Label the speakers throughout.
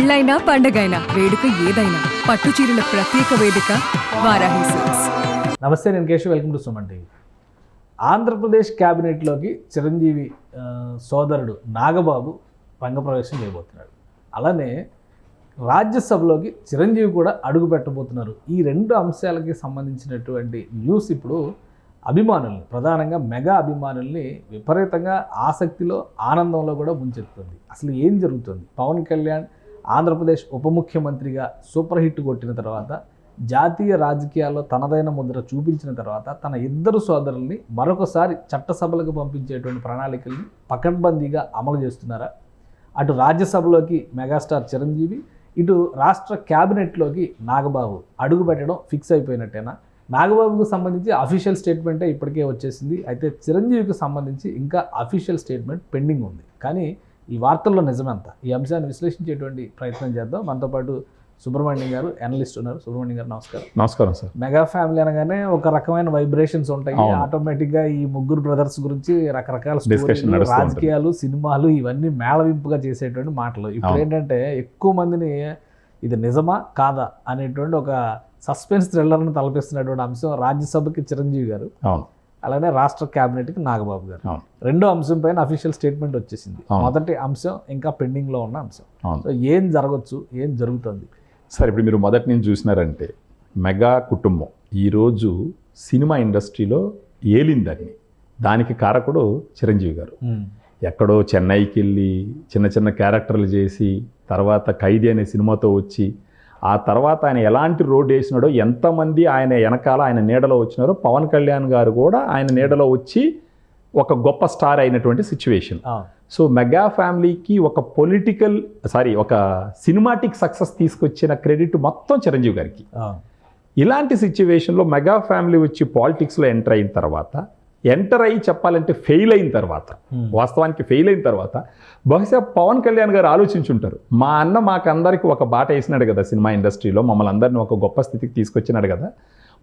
Speaker 1: పెళ్ళైనా పండగైనా వేడుక ఏదైనా పట్టు చీరల ప్రత్యేక వేదిక వారాహి సిల్క్స్.
Speaker 2: నమస్తే నేను Keshav. Welcome to Suman TV. Andhra Pradesh క్యాబినెట్లోకి Chiranjeevi సోదరుడు నాగబాబు రంగప్రవేశం చేయబోతున్నాడు అలానే రాజ్యసభలోకి చిరంజీవి కూడా అడుగు పెట్టబోతున్నారు. ఈ రెండు అంశాలకి సంబంధించినటువంటి న్యూస్ ఇప్పుడు అభిమానుల్ని ప్రధానంగా మెగా అభిమానుల్ని విపరీతంగా ఆసక్తిలో ఆనందంలో కూడా ముంచెత్తుంది అసలు ఏం జరుగుతుంది? పవన్ కళ్యాణ్ ఆంధ్రప్రదేశ్ ఉప ముఖ్యమంత్రిగా సూపర్ హిట్ కొట్టిన తర్వాత జాతీయ రాజకీయాల్లో తనదైన ముద్ర చూపించిన తర్వాత తన ఇద్దరు సోదరుల్ని మరొకసారి చట్టసభలకు పంపించేటువంటి ప్రణాళికల్ని పకడ్బందీగా అమలు చేస్తున్నారా? అటు రాజ్యసభలోకి మెగాస్టార్ చిరంజీవి ఇటు రాష్ట్ర క్యాబినెట్లోకి నాగబాబు. అడుగు పెట్టడం ఫిక్స్ అయిపోయినట్టేనా? నాగబాబుకు సంబంధించి అఫీషియల్ స్టేట్మెంటే ఇప్పటికే వచ్చేసింది. అయితే చిరంజీవికి సంబంధించి ఇంకా అఫీషియల్ స్టేట్మెంట్ పెండింగ్ ఉంది. కానీ ఈ వార్తల్లో నిజమెంత. ఈ అంశాన్ని విశ్లేషించేటువంటి ప్రయత్నం చేద్దాం. మనతో పాటు సుబ్రహ్మణ్యం గారు అనలిస్ట్ ఉన్నారు. సుబ్రహ్మణ్యం గారు నమస్కారం.
Speaker 3: నమస్కారం సార్.
Speaker 2: మెగా ఫ్యామిలీ అనగానే ఒక రకమైన వైబ్రేషన్స్ ఉంటాయి.
Speaker 3: అవును.
Speaker 2: ఆటోమేటిక్గా ఈ ముగ్గురు బ్రదర్స్ గురించి రకరకాల. రాజకీయాలు సినిమాలు ఇవన్నీ మేళవింపుగా చేసేటువంటి మాటలు. ఇప్పుడు. ఏంటంటే ఎక్కువ మందిని ఇది నిజమా కాదా అనేటువంటి ఒక సస్పెన్స్ థ్రిల్లర్ను తలపిస్తున్నటువంటి అంశం రాజ్యసభకి చిరంజీవి గారు.
Speaker 3: అవును.
Speaker 2: అలానే రాష్ట్ర క్యాబినెట్కి నాగబాబు గారు. రెండో అంశం పైన అఫీషియల్ స్టేట్మెంట్ వచ్చేసింది. మొదటి అంశం ఇంకా పెండింగ్లో ఉన్న అంశం. సో ఏం జరగచ్చు ఏం జరుగుతుంది?
Speaker 3: సార్ ఇప్పుడు మీరు మొదటి నుంచి చూసినారంటే మెగా కుటుంబం. ఈరోజు సినిమా ఇండస్ట్రీలో ఏలిందని దానికి కారకుడు చిరంజీవి గారు. ఎక్కడో చెన్నైకి వెళ్ళి చిన్న చిన్న క్యారెక్టర్లు చేసి తర్వాత ఖైదీ అనే సినిమాతో వచ్చి ఆ తర్వాత ఆయన ఎలాంటి రోడ్ వేసినాడో ఎంతమంది ఆయన వెనకాల ఆయన నీడలో వచ్చినారో పవన్ కళ్యాణ్ గారు కూడా ఆయన నీడలో వచ్చి ఒక గొప్ప స్టార్ అయినటువంటి సిచ్యువేషన్. సో మెగా ఫ్యామిలీకి ఒక పొలిటికల్ సారీ ఒక సినిమాటిక్ సక్సెస్ తీసుకొచ్చిన క్రెడిట్ మొత్తం చిరంజీవి గారికి. ఇలాంటి సిచ్యువేషన్లో మెగా ఫ్యామిలీ వచ్చి పాలిటిక్స్లో ఎంటర్ అయిన తర్వాత ఎంటర్ అయ్యి చెప్పాలంటే ఫెయిల్ అయిన తర్వాత
Speaker 2: Hmm.
Speaker 3: వాస్తవానికి ఫెయిల్ అయిన తర్వాత బహుశా పవన్ కళ్యాణ్ గారు ఆలోచించుంటారు మా అన్న మాకందరికి ఒక బాట వేసినాడు కదా సినిమా ఇండస్ట్రీలో మమ్మల్ని అందరిని ఒక గొప్ప స్థితికి తీసుకొచ్చినాడు కదా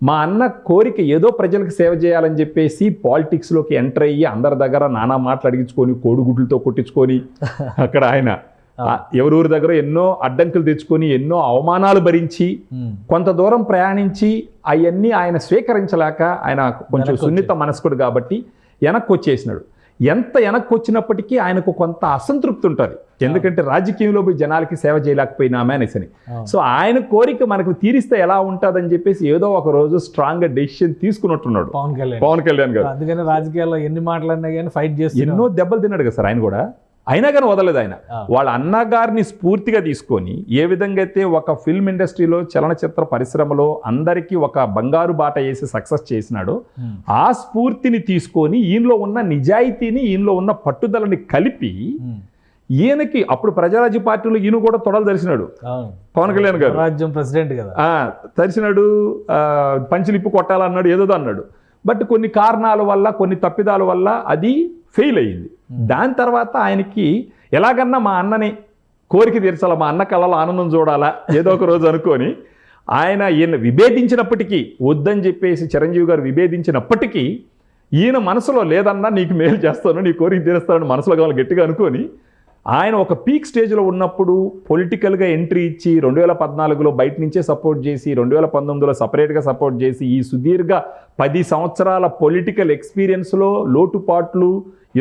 Speaker 3: మా అన్న కోరిక ఏదో ప్రజలకు సేవ చేయాలని చెప్పేసి పాలిటిక్స్లోకి ఎంటర్ అయ్యి అందరి దగ్గర నానా మాటలు అడిగించుకొని కోడిగుడ్లతో కొట్టించుకొని అక్కడ ఆయన ఆ, ఎవరెవరి దగ్గర ఎన్నో అడ్డంకులు తెచ్చుకొని ఎన్నో అవమానాలు భరించి. కొంత దూరం ప్రయాణించి అవన్నీ ఆయన స్వీకరించలేక ఆయన కొంచెం సున్నిత మనస్కుడు కాబట్టి వెనక్కి వచ్చేసినాడు ఎంత వెనక్కి వచ్చినప్పటికీ ఆయనకు కొంత అసంతృప్తి ఉంటుంది. ఎందుకంటే రాజకీయంలో పోయి జనాలకి సేవ చేయలేకపోయినామే అనేసని. సో ఆయన కోరిక మనకు తీరిస్తే ఎలా ఉంటుందని చెప్పేసి ఏదో ఒక రోజు స్ట్రాంగ్ డెసిషన్ తీసుకున్నట్టున్నాడు.
Speaker 2: పవన్ కళ్యాణ్.
Speaker 3: పవన్ కళ్యాణ్ గారు.
Speaker 2: అందుకని రాజకీయాల్లో ఎన్ని మాటలన్నా కానీ ఫైట్ చేసి
Speaker 3: ఎన్నో దెబ్బలు తిన్నాడు కదా సార్ ఆయన కూడా. అయినా కానీ వదలలేదు ఆయన. వాళ్ళ అన్నగారిని స్ఫూర్తిగా తీసుకొని ఏ విధంగా అయితే ఒక ఫిల్మ్ ఇండస్ట్రీలో చలనచిత్ర పరిశ్రమలో అందరికీ ఒక బంగారు బాట వేసి సక్సెస్ చేసినాడో ఆ స్ఫూర్తిని తీసుకొని ఈయనలో ఉన్న నిజాయితీని ఈయనలో ఉన్న పట్టుదలని కలిపి ఈయనకి అప్పుడు ప్రజారాజ్య పార్టీలో ఈయన కూడా తొడలు తెరిచినాడు పవన్ కళ్యాణ్ గారు.
Speaker 2: రాజ్యం ప్రెసిడెంట్ కదా.
Speaker 3: ఆ, పంచులిప్పు కొట్టాలన్నాడు ఏదో అన్నాడు. బట్ కొన్ని కారణాల వల్ల కొన్ని తప్పిదాల వల్ల అది ఫెయిల్ అయ్యింది. దాని తర్వాత ఆయనకి ఎలాగన్నా మా అన్నని కోరిక తీర్చాలా మా అన్న కళ్ళలో ఆనందం చూడాలా ఏదో ఒక రోజు అనుకొని ఆయన ఈయన విభేదించినప్పటికీ వద్దని చెప్పేసి చిరంజీవి గారు విభేదించినప్పటికీ ఈయన మనసులో లేదన్నా నీకు మేలు చేస్తాను నీ కోరిక తీరుస్తానని మనసులో కావాలి గట్టిగా అనుకొని ఆయన ఒక పీక్ స్టేజ్లో ఉన్నప్పుడు పొలిటికల్గా ఎంట్రీ ఇచ్చి రెండు వేల పద్నాలుగులో బయట నుంచే సపోర్ట్ చేసి రెండు వేల పంతొమ్మిదిలో సపరేట్గా సపోర్ట్ చేసి ఈ సుదీర్ఘ పది సంవత్సరాల పొలిటికల్ ఎక్స్పీరియన్స్లో లోటుపాట్లు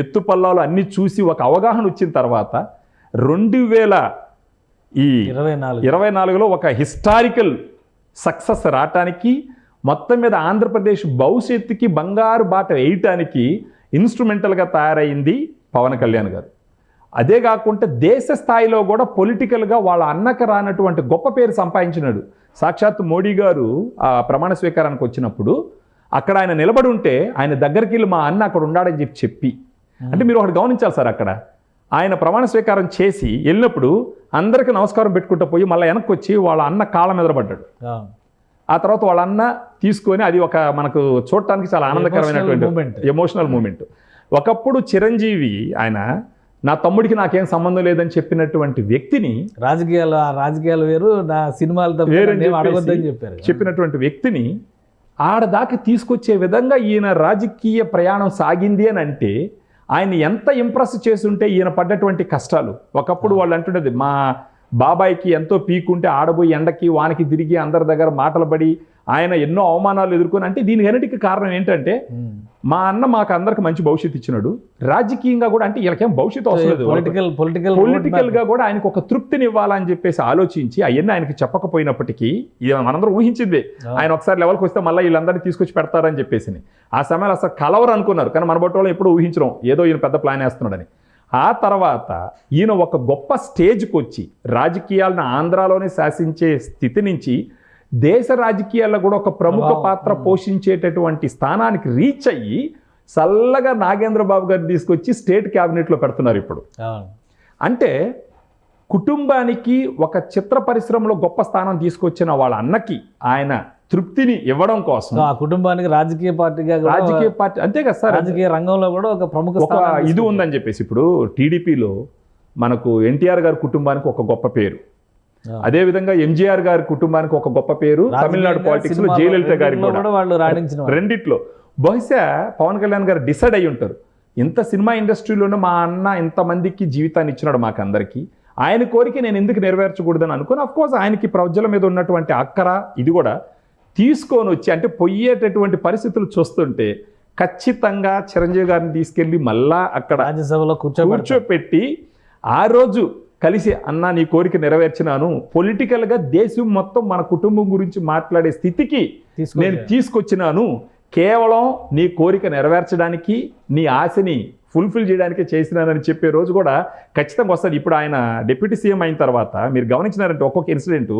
Speaker 3: ఎత్తుపల్లాలు అన్నీ చూసి ఒక అవగాహన వచ్చిన తర్వాత రెండు వేల ఈ
Speaker 2: ఇరవై నాలుగు.
Speaker 3: ఇరవై నాలుగులో ఒక హిస్టారికల్ సక్సెస్ రావటానికి మొత్తం మీద ఆంధ్రప్రదేశ్ భవిష్యత్తుకి బంగారు బాట వేయటానికి ఇన్స్ట్రుమెంటల్గా తయారైంది పవన్ కళ్యాణ్ గారు. అదే కాకుండా దేశ స్థాయిలో కూడా పొలిటికల్గా వాళ్ళ అన్నకు రానటువంటి గొప్ప పేరు సంపాదించినాడు. సాక్షాత్ మోడీ గారు ఆ ప్రమాణ స్వీకారానికి వచ్చినప్పుడు అక్కడ ఆయన నిలబడి ఉంటే ఆయన దగ్గరికి వెళ్ళి మా అన్న అక్కడ ఉన్నాడని చెప్పి చెప్పి. అంటే మీరు ఒకటి గమనించాలి సార్ అక్కడ. ఆయన ప్రమాణ స్వీకారం చేసి వెళ్ళినప్పుడు అందరికీ నమస్కారం పెట్టుకుంటూ పోయి మళ్ళీ వెనక్కి వచ్చి వాళ్ళ అన్న కాళ్ళ మీద పడ్డాడు
Speaker 2: అవును.
Speaker 3: ఆ తర్వాత వాళ్ళ అన్న తీసుకొని అది ఒక మనకు చూడటానికి చాలా ఆనందకరమైనటువంటి. ఎమోషనల్ మూమెంట్ ఒకప్పుడు చిరంజీవి ఆయన నా తమ్ముడికి నాకేం సంబంధం లేదని చెప్పినటువంటి వ్యక్తిని
Speaker 2: రాజకీయాలు రాజకీయాలు వేరు నా సినిమాలు తప్ప
Speaker 3: వేరని
Speaker 2: నన్ను ఏం
Speaker 3: చెప్పేసి
Speaker 2: అడగొద్దని చెప్పారు.
Speaker 3: చెప్పినటువంటి వ్యక్తిని ఆడదాకా తీసుకొచ్చే విధంగా ఈయన రాజకీయ ప్రయాణం సాగింది అని అంటే ఆయన ఎంత ఇంప్రెస్ చేసుంటే ఈయన పడ్డటువంటి కష్టాలు. ఒకప్పుడు వాళ్ళు అంటున్నది మా బాబాయికి ఎంతో పీకుంటే ఆడబోయి ఎండకి వానకి తిరిగి అందరి దగ్గర మాటలు పడి ఆయన ఎన్నో అవమానాలు ఎదుర్కొని అంటే దీని అన్నిటికీ కారణం ఏంటంటే. మా అన్న మాకు అందరికి మంచి భవిష్యత్తు ఇచ్చినాడు. రాజకీయంగా కూడా అంటే వీళ్ళకేం భవిష్యత్తు అవసరం లేదు.
Speaker 2: పొలిటికల్ పొలిటికల్
Speaker 3: పొలిటికల్గా కూడా ఆయనకు ఒక తృప్తిని ఇవ్వాలని చెప్పేసి ఆలోచించి అవన్నీ ఆయనకి చెప్పకపోయినప్పటికీ ఇది మనందరం ఊహించిందే. ఆయన ఒకసారి లెవెల్కి వస్తే మళ్ళీ వీళ్ళందరినీ తీసుకొచ్చి పెడతారని చెప్పేసి ఆ సమయంలో అసలు కలవరు అనుకున్నారు. కానీ మన బట్టి ఎప్పుడూ ఊహించడం ఏదో ఈయన పెద్ద ప్లాన్ వేస్తున్నాడని. ఆ తర్వాత ఈయన ఒక గొప్ప స్టేజ్కి వచ్చి రాజకీయాలను ఆంధ్రాలోనే శాసించే స్థితి నుంచి దేశ రాజకీయాల్లో కూడా ఒక ప్రముఖ. పాత్ర పోషించేటటువంటి స్థానానికి రీచ్ అయ్యి చల్లగా నాగేంద్ర బాబు గారిని తీసుకొచ్చి స్టేట్ క్యాబినెట్లో పెడుతున్నారు ఇప్పుడు. అంటే కుటుంబానికి ఒక చిత్ర పరిశ్రమలో గొప్ప స్థానం తీసుకొచ్చిన వాళ్ళ అన్నకి ఆయన తృప్తిని ఇవ్వడం కోసం
Speaker 2: ఆ కుటుంబానికి రాజకీయ పార్టీగా
Speaker 3: రాజకీయ పార్టీ అంతే కదా సార్
Speaker 2: రాజకీయ రంగంలో కూడా ఒక ప్రముఖ
Speaker 3: ఒక ఇది. ఉందని చెప్పేసి ఇప్పుడు టీడీపీలో మనకు ఎన్టీఆర్ గారి కుటుంబానికి ఒక గొప్ప పేరు అదే విధంగా ఎంజీఆర్ గారి కుటుంబానికి ఒక గొప్ప పేరు తమిళనాడు
Speaker 2: పాలిటిక్స్లో
Speaker 3: జయలలిత గారికి
Speaker 2: రెండిట్లో
Speaker 3: కూడా. బహుశా పవన్ కళ్యాణ్ గారు డిసైడ్ అయి ఉంటారు. ఇంత సినిమా ఇండస్ట్రీలోనే మా అన్న ఇంతమందికి జీవితాన్ని ఇచ్చినాడు మాకు అందరికీ. ఆయన కోరిక నేను ఎందుకు నెరవేర్చకూడదని అనుకుని అఫ్ కోర్స్ ఆయనకి ప్రజల మీద ఉన్నటువంటి అక్కర ఇది కూడా తీసుకొని వచ్చి అంటే పొయ్యేటటువంటి పరిస్థితులు చూస్తుంటే ఖచ్చితంగా చిరంజీవి గారిని తీసుకెళ్ళి మళ్ళా అక్కడ
Speaker 2: రాజ్యసభలో కూర్చోబెడతారు.
Speaker 3: కూర్చోపెట్టి ఆ రోజు కలిసి అన్న నీ కోరిక నెరవేర్చినాను. పొలిటికల్గా దేశం మొత్తం మన కుటుంబం గురించి మాట్లాడే స్థితికి. నేను తీసుకొచ్చినాను. కేవలం నీ కోరిక నెరవేర్చడానికి నీ ఆశని ఫుల్ఫిల్ చేయడానికి చేసినానని చెప్పే రోజు కూడా ఖచ్చితంగా వస్తుంది ఇప్పుడు ఆయన డిప్యూటీ సీఎం అయిన తర్వాత మీరు గమనించినారంటే ఒక్కొక్క ఇన్సిడెంట్.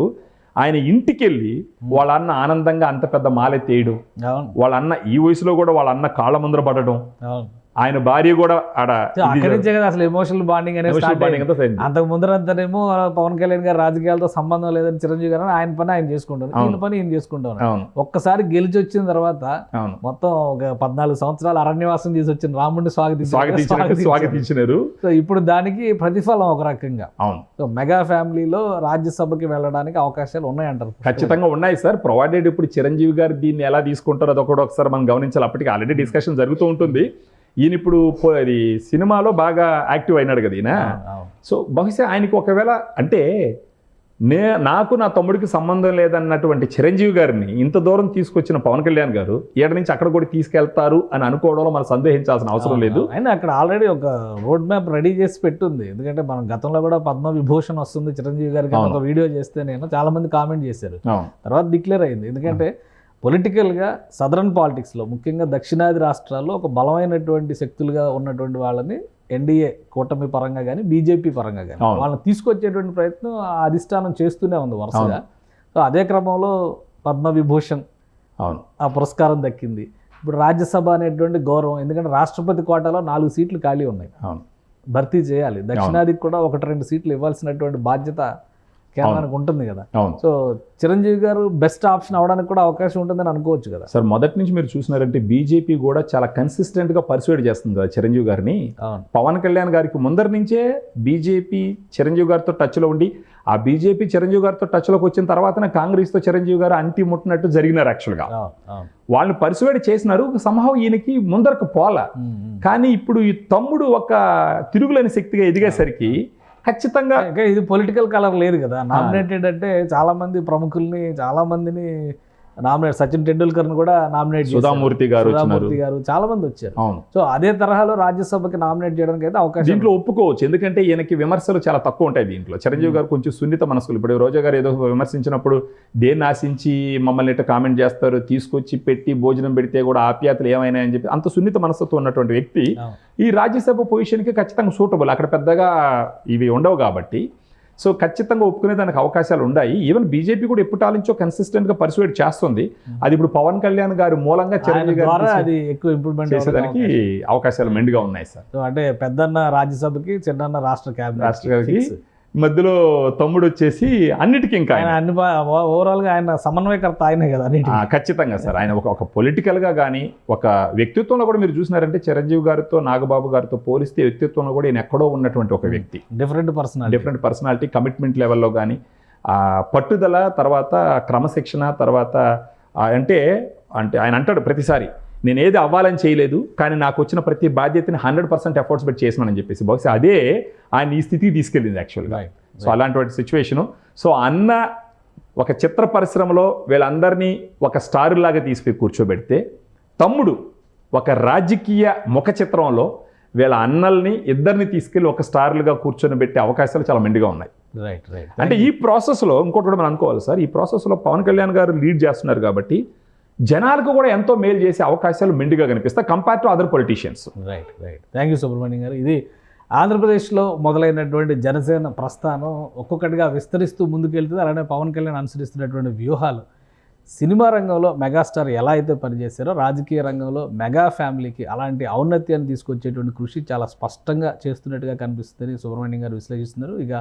Speaker 3: ఆయన ఇంటికి వెళ్ళి వాళ్ళ అన్న ఆనందంగా అంత పెద్ద మాలెత్తేయడం. వాళ్ళ అన్న ఈ వయసులో కూడా వాళ్ళ అన్న కాళ్ళ ముందర పడడం. ఆయన భార్య కూడా ఆడ
Speaker 2: సో అక్కడి నుంచే కదా అసలు ఎమోషనల్ బాండింగ్ అనేది. అంతకు ముందరంతానేమో పవన్ కళ్యాణ్ గారు రాజకీయాలతో సంబంధం లేదని చిరంజీవి గారు ఆయన పని ఆయన చేసుకుంటారు. ఈయన పని ఈయన చేసుకుంటారు. ఒక్కసారి గెలిచి వచ్చిన తర్వాత మొత్తం ఒక పద్నాలుగు సంవత్సరాలు అరణ్యవాసం చేసి వచ్చిన రాముడిని స్వాగతించారు.
Speaker 3: స్వాగతించినారు.
Speaker 2: సో ఇప్పుడు దానికి ప్రతిఫలం ఒక రకంగా.
Speaker 3: అవును.
Speaker 2: సో మెగా ఫ్యామిలీలో రాజ్యసభకి వెళ్ళడానికి అవకాశాలు ఉన్నాయంటారు.
Speaker 3: ఖచ్చితంగా ఉన్నాయి సార్. ప్రొవైడెడ్ ఇప్పుడు చిరంజీవి గారు దీన్ని ఎలా తీసుకుంటారో అదొకటి ఒకసారి మనం గమనించాలి. అప్పటికి ఆల్రెడీ డిస్కషన్ జరుగుతూ ఉంటుంది. ఈయన ఇప్పుడు అది సినిమాలో బాగా యాక్టివ్ అయినాడు కదా ఈయన. సో బహుశా ఆయనకి ఒకవేళ అంటే నే నాకు నా తమ్ముడికి సంబంధం లేదన్నటువంటి చిరంజీవి గారిని ఇంత దూరం తీసుకొచ్చిన పవన్ కళ్యాణ్ గారు ఏడ నుంచి అక్కడ కూడా తీసుకెళ్తారు అని అనుకోవడంలో మనం సందేహించాల్సిన అవసరం లేదు.
Speaker 2: అయినా అక్కడ ఆల్రెడీ ఒక రోడ్ మ్యాప్ రెడీ చేసి పెట్టుంది. ఎందుకంటే మనం గతంలో కూడా పద్మ విభూషణ్ వస్తుంది చిరంజీవి గారికి. ఒక వీడియో చేస్తే నేను చాలా మంది కామెంట్ చేశారు. తర్వాత డిక్లేర్ అయింది. ఎందుకంటే పొలిటికల్గా సదరన్ పాలిటిక్స్లో ముఖ్యంగా దక్షిణాది రాష్ట్రాల్లో ఒక బలమైనటువంటి శక్తులుగా ఉన్నటువంటి వాళ్ళని ఎన్డీఏ కూటమి పరంగా కానీ బీజేపీ పరంగా కానీ. వాళ్ళని తీసుకొచ్చేటువంటి ప్రయత్నం ఆ అధిష్టానం చేస్తూనే ఉంది వరుసగా. సో అదే క్రమంలో పద్మ విభూషణ్
Speaker 3: అవును.
Speaker 2: ఆ పురస్కారం దక్కింది. ఇప్పుడు రాజ్యసభ అనేటువంటి గౌరవం ఎందుకంటే రాష్ట్రపతి కోటాలో నాలుగు సీట్లు ఖాళీ ఉన్నాయి.
Speaker 3: అవును.
Speaker 2: భర్తీ చేయాలి. దక్షిణాదికి కూడా ఒకటి రెండు సీట్లు ఇవ్వాల్సినటువంటి బాధ్యత కేంద్రానికి ఉంటుంది కదా. సో చిరంజీవి గారు బెస్ట్ ఆప్షన్ అవడానికి కూడా అవకాశం ఉంటుందని అనుకోవచ్చు కదా.
Speaker 3: సార్ మొదటి నుంచి మీరు చూసినారంటే బీజేపీ కూడా చాలా కన్సిస్టెంట్గా పర్సువేట్ చేస్తుంది కదా చిరంజీవి గారిని. పవన్ కళ్యాణ్ గారికి ముందరి నుంచే బీజేపీ చిరంజీవి గారితో టచ్లో ఉండి ఆ బీజేపీ చిరంజీవి గారితో టచ్లోకి వచ్చిన తర్వాతనే కాంగ్రెస్తో చిరంజీవి గారు అంటి ముట్టినట్టు జరిగినారు యాక్చువల్గా వాళ్ళని పర్సువేట్ చేసినారు సంభవం ఈయనకి ముందరకు పోల. కానీ ఇప్పుడు ఈ తమ్ముడు ఒక తిరుగులేని శక్తిగా ఎదిగేసరికి ఖచ్చితంగా
Speaker 2: ఇంకా ఇది పొలిటికల్ కలర్ లేదు కదా. నామినేటెడ్ అంటే చాలా మంది ప్రముఖుల్ని చాలా మందిని నామినేట్ సచిన్ టెండూల్కర్ కూడా నామినేట్
Speaker 3: సుధామూర్తి గారు
Speaker 2: సుధామూర్తి గారు చాలా మంది వచ్చారు.
Speaker 3: అవును.
Speaker 2: సో అదే తరహాలో రాజ్యసభకి నామినేట్ చేయడానికి అయితే అవకాశం
Speaker 3: దీంట్లో ఒప్పుకోవచ్చు. ఎందుకంటే ఈయనకి విమర్శలు చాలా తక్కువ ఉంటాయి దీంట్లో. చిరంజీవి గారు కొంచెం సున్నిత మనసులు ఇప్పుడు రోజా గారు ఏదో విమర్శించినప్పుడు దేన్ని ఆశించి మమ్మల్ని ఇట్లా కామెంట్ చేస్తారు తీసుకొచ్చి పెట్టి భోజనం పెడితే కూడా ఆప్యాతలు ఏమైనా అని చెప్పి అంత సున్నిత మనసుతో ఉన్నటువంటి వ్యక్తి. ఈ రాజ్యసభ పొజిషన్కి ఖచ్చితంగా సూటబుల్. అక్కడ పెద్దగా ఇవి ఉండవు కాబట్టి సో ఖచ్చితంగా ఒప్పుకునే దానికి అవకాశాలు ఉన్నాయి ఈవెన్ బీజేపీ కూడా ఎప్పటాలించో కన్సిస్టెంట్గా పర్సువేట్ చేస్తుంది. అది ఇప్పుడు పవన్ కళ్యాణ్ గారి మూలంగా చిరంజీవి గారు
Speaker 2: అది ఎక్కువ ఇంప్రూవ్మెంట్
Speaker 3: చేసేదానికి అవకాశాలు మెండుగా ఉన్నాయి సార్.
Speaker 2: అంటే పెద్దన్న రాజ్యసభకి చిన్నన్న రాష్ట్ర క్యాబినెట్
Speaker 3: రాష్ట్రపతికి మధ్యలో తమ్ముడు వచ్చేసి అన్నిటికీ ఇంకా
Speaker 2: ఆయన. అన్ని ఓవరాల్గా ఆయన సమన్వయకర్త ఆయనే కదా
Speaker 3: ఖచ్చితంగా సార్. ఆయన ఒక ఒక పొలిటికల్గా కానీ ఒక వ్యక్తిత్వంలో కూడా మీరు చూసినారంటే చిరంజీవి గారితో నాగబాబు గారితో పోలిస్తే వ్యక్తిత్వంలో కూడా ఈయన ఎక్కడో ఉన్నటువంటి ఒక వ్యక్తి.
Speaker 2: Different personality
Speaker 3: different personality commitment లెవెల్లో కానీ పట్టుదల తర్వాత క్రమశిక్షణ తర్వాత అంటే అంటే ఆయన అంటాడు ప్రతిసారి నేను ఏది అవ్వాలని చేయలేదు కానీ నాకు వచ్చిన ప్రతి బాధ్యతని హండ్రెడ్ పర్సెంట్ ఎఫర్ట్స్ పెట్టి చేసినానని చెప్పేసి. బహుశా అదే ఆయన ఈ స్థితికి తీసుకెళ్ళింది యాక్చువల్గా. సో అలాంటి సిచ్యువేషను సో అన్న ఒక చిత్ర పరిశ్రమలో వీళ్ళందరినీ ఒక స్టార్ లాగా తీసుకుని కూర్చోబెడితే తమ్ముడు ఒక రాజకీయ ముఖ చిత్రంలో వీళ్ళ అన్నల్ని ఇద్దరిని తీసుకెళ్ళి ఒక స్టార్లుగా కూర్చొని పెట్టే అవకాశాలు చాలా మెండుగా ఉన్నాయి.
Speaker 2: రైట్ రైట్
Speaker 3: అంటే ఈ ప్రాసెస్లో ఇంకోటి కూడా మనం అనుకోవాలి సార్ ఈ ప్రాసెస్లో పవన్ కళ్యాణ్ గారు లీడ్ చేస్తున్నారు కాబట్టి జనాలకు కూడా ఎంతో మేలు చేసే అవకాశాలు మెండుగా కనిపిస్తాయి compare to other politicians
Speaker 2: right right thank you Subrahmanyam గారు. ఇది ఆంధ్రప్రదేశ్లో మొదలైనటువంటి జనసేన ప్రస్థానం ఒక్కొక్కటిగా విస్తరిస్తూ ముందుకెళ్తుంది. అలానే పవన్ కళ్యాణ్ అనుసరిస్తున్నటువంటి వ్యూహాలు. సినిమా రంగంలో మెగాస్టార్ ఎలా అయితే పనిచేశారో రాజకీయ రంగంలో మెగా ఫ్యామిలీకి అలాంటి ఔన్నత్యాన్ని తీసుకొచ్చేటువంటి కృషి చాలా స్పష్టంగా చేస్తున్నట్టుగా కనిపిస్తుందని సుబ్రహ్మణ్యం గారు విశ్లేషిస్తున్నారు. ఇక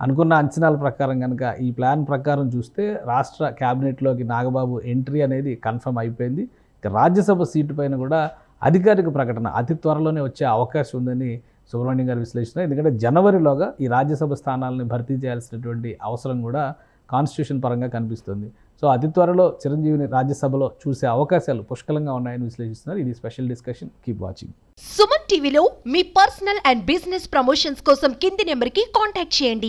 Speaker 2: అనుకున్న అంచనాల ప్రకారం కనుక ఈ ప్లాన్ ప్రకారం చూస్తే రాష్ట్ర క్యాబినెట్లోకి నాగబాబు ఎంట్రీ అనేది కన్ఫర్మ్ అయిపోయింది. రాజ్యసభ సీటు పైన కూడా అధికారిక ప్రకటన అతి త్వరలోనే వచ్చే అవకాశం ఉందని సుబ్రహ్మణ్యం గారు విశ్లేషణ ఎందుకంటే జనవరిలోగా ఈ రాజ్యసభ స్థానాలను భర్తీ చేయాల్సినటువంటి అవసరం కూడా కాన్స్టిట్యూషన్ పరంగా కనిపిస్తుంది. సో అతి త్వరలో చిరంజీవిని రాజ్యసభలో చూసే అవకాశాలు పుష్కలంగా ఉన్నాయని విశ్లేషిస్తున్నారు. ఇది special discussion. Keep watching
Speaker 4: Suman టీవీలో మీ పర్సనల్ అండ్ బిజినెస్ ప్రమోషన్స్ కోసం కింది నెంబర్కి కాంటాక్ట్ చేయండి.